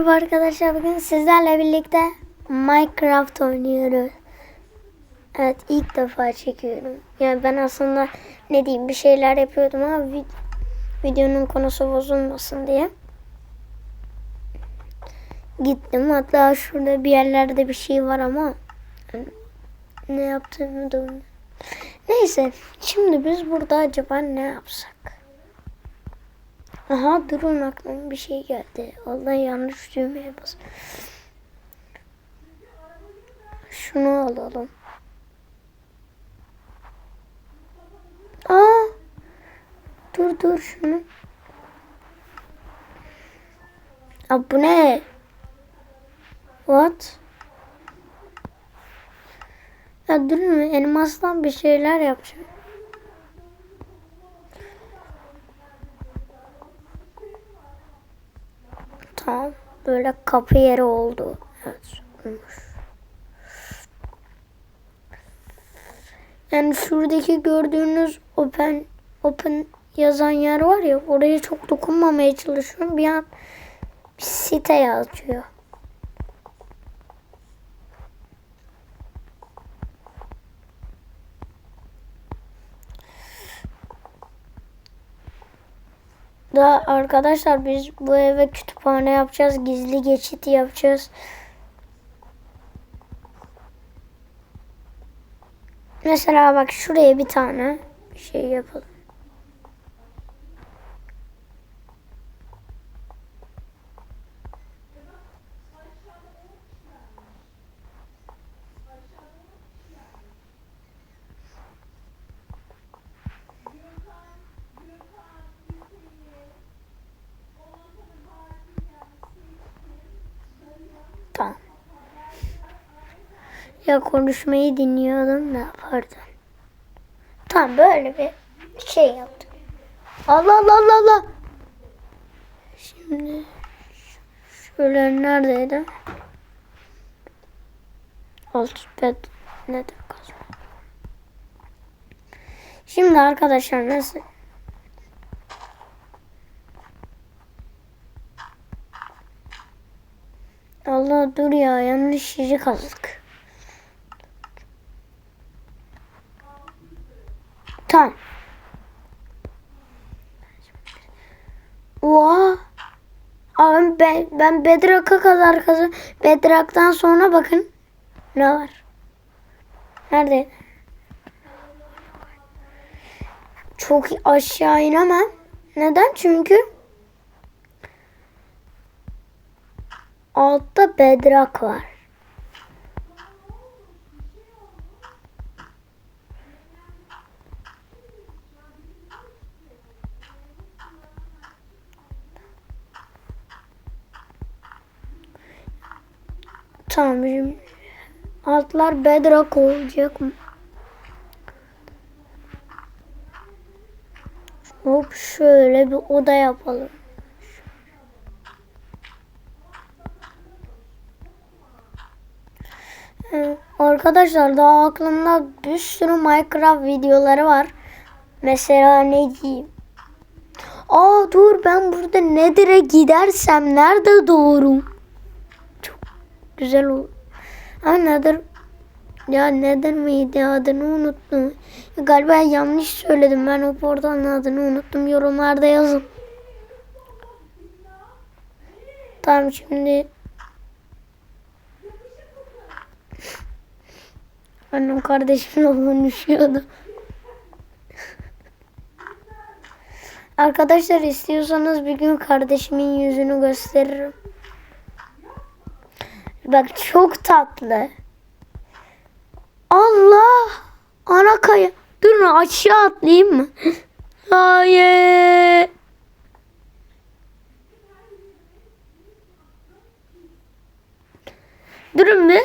Merhaba arkadaşlar bugün sizlerle birlikte Minecraft oynuyoruz. Evet ilk defa çekiyorum. Yani ben aslında ne diyeyim bir şeyler yapıyordum ama vid- videonun konusu bozulmasın diye. Gittim hatta şurada bir yerlerde bir şey var ama ne yaptığımı da. Neyse şimdi biz burada acaba ne yapsak? Aha durun aklıma bir şey geldi. Allah yanlış düğmeye bas. Şunu alalım. Aa! Dur dur şunu. Aa, bu ne? What? Ya durun elmasdan bir şeyler yapacağım. Tamam. Böyle kapı yeri oldu. Yani şuradaki gördüğünüz open open yazan yer var ya oraya çok dokunmamaya çalışıyorum. Bir an bir site yazıyor. Da arkadaşlar biz bu eve kütüphane yapacağız. Gizli geçit yapacağız. Mesela bak şuraya bir tane şey yapalım. Tamam. Ya konuşmayı dinliyordum ne yapardın? Tamam böyle bir şey yaptık. Allah Allah Allah Allah. Şimdi şöyle neredeydi? Alt bed ne de. Şimdi arkadaşlar nasıl? Allah dur ya yanlış yeri kazdık. Tamam. Oha. Abi ben, ben Bedrock'a kadar kazı. Bedrock'tan sonra bakın ne var. Nerede? Çok aşağı inemem. Neden? Çünkü altta bedrock var. Tamam. şimdi Altlar bedrock olacak mı? Hop şöyle bir oda yapalım. Ee, Arkadaşlar daha aklımda bir sürü Minecraft videoları var. Mesela ne diyeyim? Aa dur ben burada Nether'e gidersem nerede doğurum? Güzel olur. Ha Nether ya Nether miydi adını unuttum. Galiba yanlış söyledim ben o portalın adını unuttum. Yorumlarda yazın. Tamam şimdi Annem kardeşimle konuşuyordu. Arkadaşlar istiyorsanız bir gün kardeşimin yüzünü gösteririm. Bak çok tatlı. Allah! Ana kaya. Durun aşağı atlayayım mı? Hayır. Durun bir.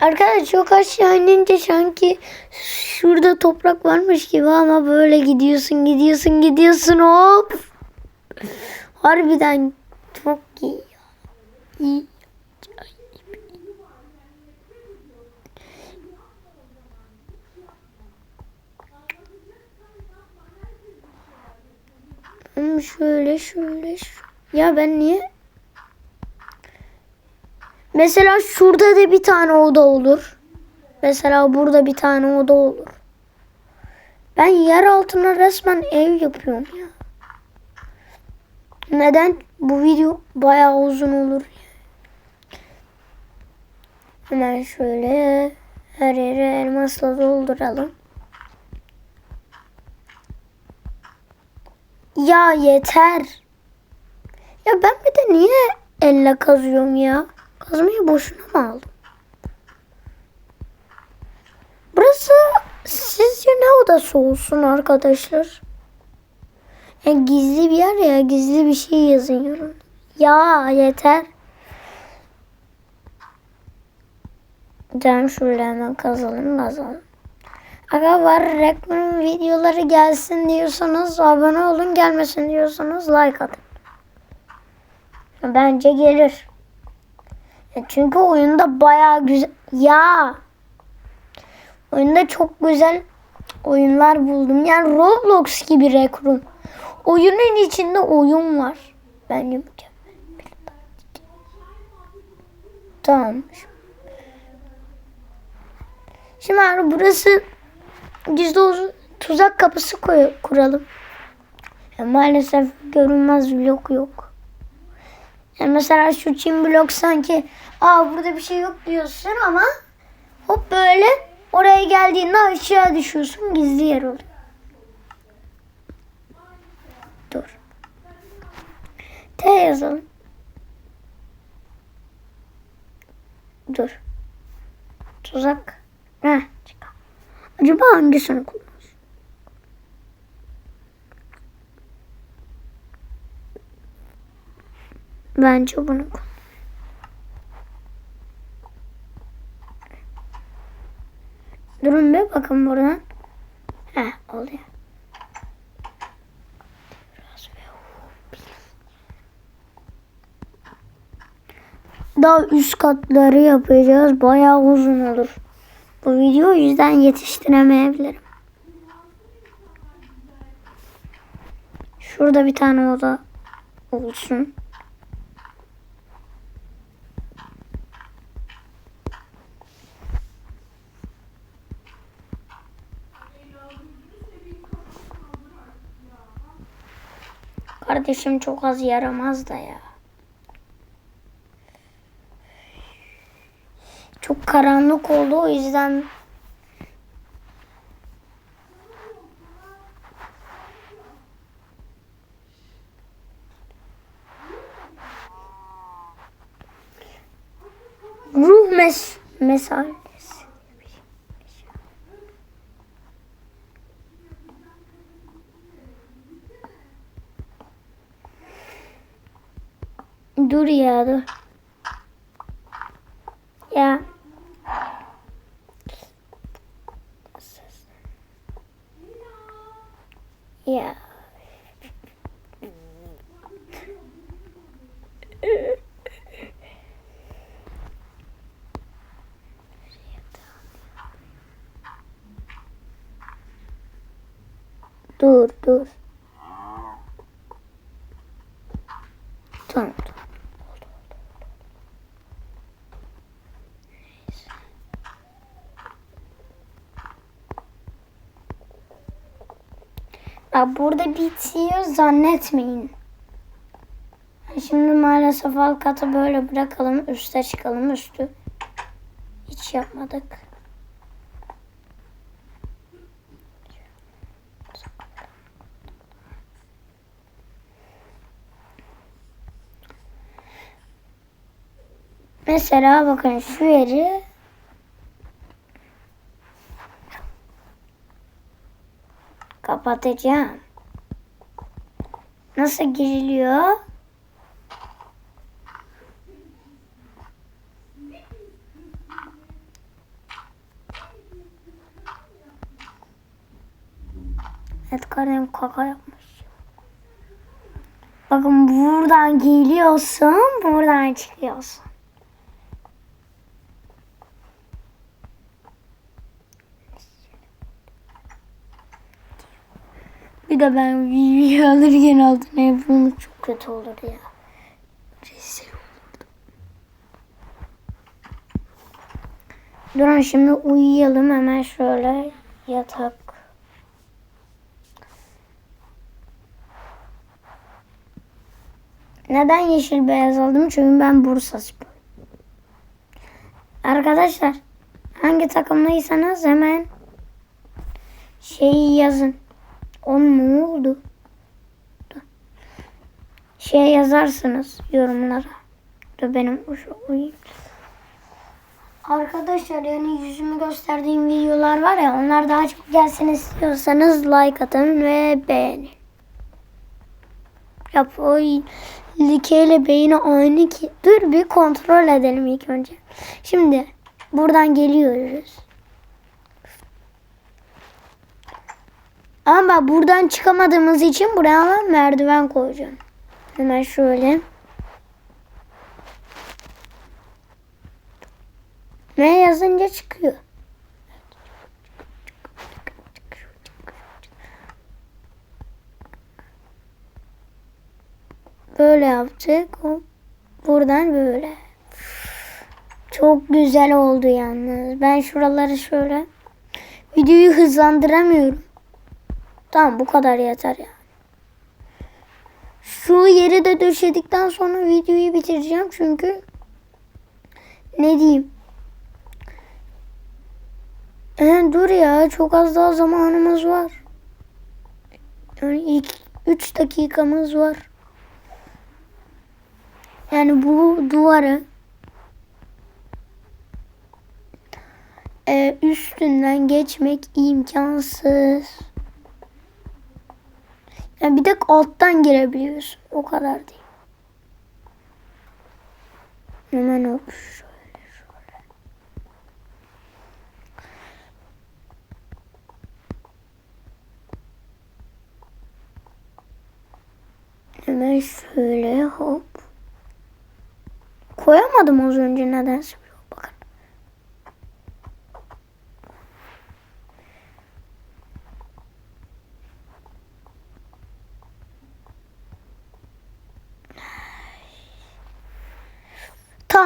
Arkadaşlar çok aşağı inince sanki şurada toprak varmış gibi ama böyle gidiyorsun gidiyorsun gidiyorsun hop. Harbiden çok. Ama şöyle şöyle şöyle. Ya ben niye? Mesela şurada da bir tane oda olur. Mesela burada bir tane oda olur. Ben yer altına resmen ev yapıyorum ya. Neden? Bu video bayağı uzun olur. Hemen şöyle her yeri elmasla dolduralım. Ya yeter. Ya ben bir de niye elle kazıyorum ya? Kazmayı boşuna mı aldım? Burası sizce ne odası olsun arkadaşlar? Ya gizli bir yer ya gizli bir şey yazıyorum. Ya yeter. Canım şöyle hemen kazalım kazalım. Aga var reklam videoları gelsin diyorsanız abone olun gelmesin diyorsanız like atın. Bence gelir. Çünkü oyunda bayağı güzel. Ya. Oyunda çok güzel oyunlar buldum. Yani Roblox gibi reklam. Oyunun içinde oyun var. Bence mükemmel. Tamam. Şimdi abi burası gizli olsun tuzak kapısı koy, kuralım. Ya maalesef görünmez blok yok. Yani mesela şu çim blok sanki aa burada bir şey yok diyorsun ama hop böyle oraya geldiğinde aşağı düşüyorsun gizli yer oluyor. T yazalım. Dur. Tuzak. Çıkar. Acaba hangisini kullanır? Bence bunu kullan. Durun bir bakın buradan. Heh oluyor. Daha üst katları yapacağız. Bayağı uzun olur. Bu video yüzden yetiştiremeyebilirim. Şurada bir tane oda olsun. Kardeşim çok az yaramaz da ya. Çok karanlık oldu o yüzden ruh mes mesalesi. Dur ya dur. Ya. Ya. Dur dur. Tamam. Bak burada bitiyor zannetmeyin. Şimdi maalesef alt katı böyle bırakalım. Üste çıkalım üstü. Hiç yapmadık. Mesela bakın şu yeri kapatacağım. Nasıl giriliyor? Evet karem kaka yapmış. Bakın buradan geliyorsun, buradan çıkıyorsun. De ben video alırken altına yapımı çok kötü olur ya. Rezil olurdum. Durun şimdi uyuyalım hemen şöyle yatak. Neden yeşil beyaz aldım? Çünkü ben Bursa Spor. Arkadaşlar hangi takımlıysanız hemen şeyi yazın. O ne oldu? Şey yazarsınız yorumlara. Dur benim uyuyayım. Arkadaşlar yani yüzümü gösterdiğim videolar var ya onlar daha çok gelsin istiyorsanız like atın ve beğenin. Yap o like ile beğeni aynı ki. Dur bir kontrol edelim ilk önce. Şimdi buradan geliyoruz. Ama bak buradan çıkamadığımız için buraya merdiven koyacağım. Hemen şöyle. Ne yazınca çıkıyor. Böyle yaptık. Buradan böyle. Çok güzel oldu yalnız. Ben şuraları şöyle videoyu hızlandıramıyorum. Tamam bu kadar yeter ya. Şu yeri de döşedikten sonra videoyu bitireceğim çünkü ne diyeyim? Ee, dur ya çok az daha zamanımız var. Yani ilk 3 dakikamız var. Yani bu duvarı e, üstünden geçmek imkansız. Yani bir tek alttan girebiliyorsun. O kadar değil. Hemen hop şöyle şöyle. Hemen şöyle hop. Koyamadım az önce nedense. Bakın.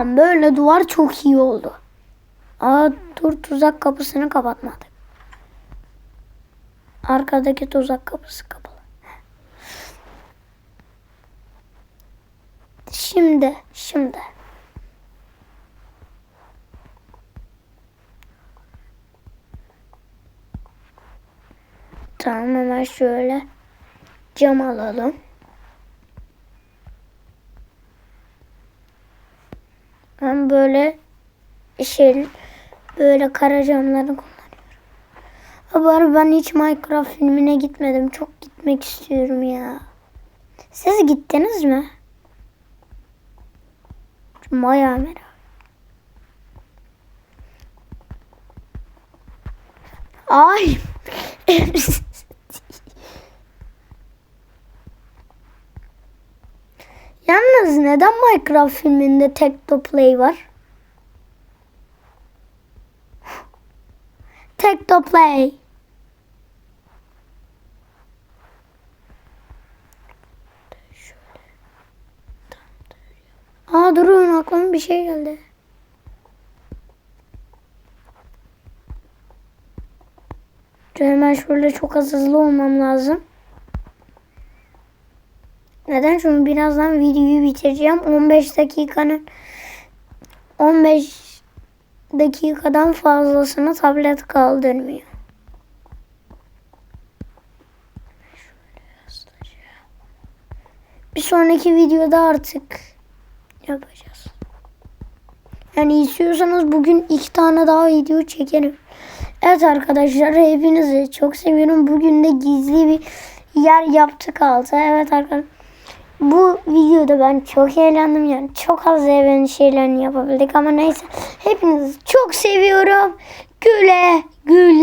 Tamam böyle duvar çok iyi oldu. Aa dur tuzak kapısını kapatmadık. Arkadaki tuzak kapısı kapalı. Şimdi, şimdi. Tamam hemen şöyle cam alalım. Böyle şey böyle kara camları kullanıyorum. Ama ben hiç Minecraft filmine gitmedim. Çok gitmek istiyorum ya. Siz gittiniz mi? Maya merak. Ay. Yalnız neden Minecraft filminde tek to play var? Tek to play. Aa durun aklıma bir şey geldi. Hemen şöyle çok az hızlı olmam lazım. Neden? Çünkü birazdan videoyu bitireceğim. 15 dakikanın 15 dakikadan fazlasını tablet kaldırmıyor. Bir sonraki videoda artık yapacağız. Yani istiyorsanız bugün iki tane daha video çekerim. Evet arkadaşlar hepinizi çok seviyorum. Bugün de gizli bir yer yaptık altı. Evet arkadaşlar. Bu videoda ben çok eğlendim yani çok az evren şeylerini yapabildik ama neyse hepinizi çok seviyorum. Güle güle.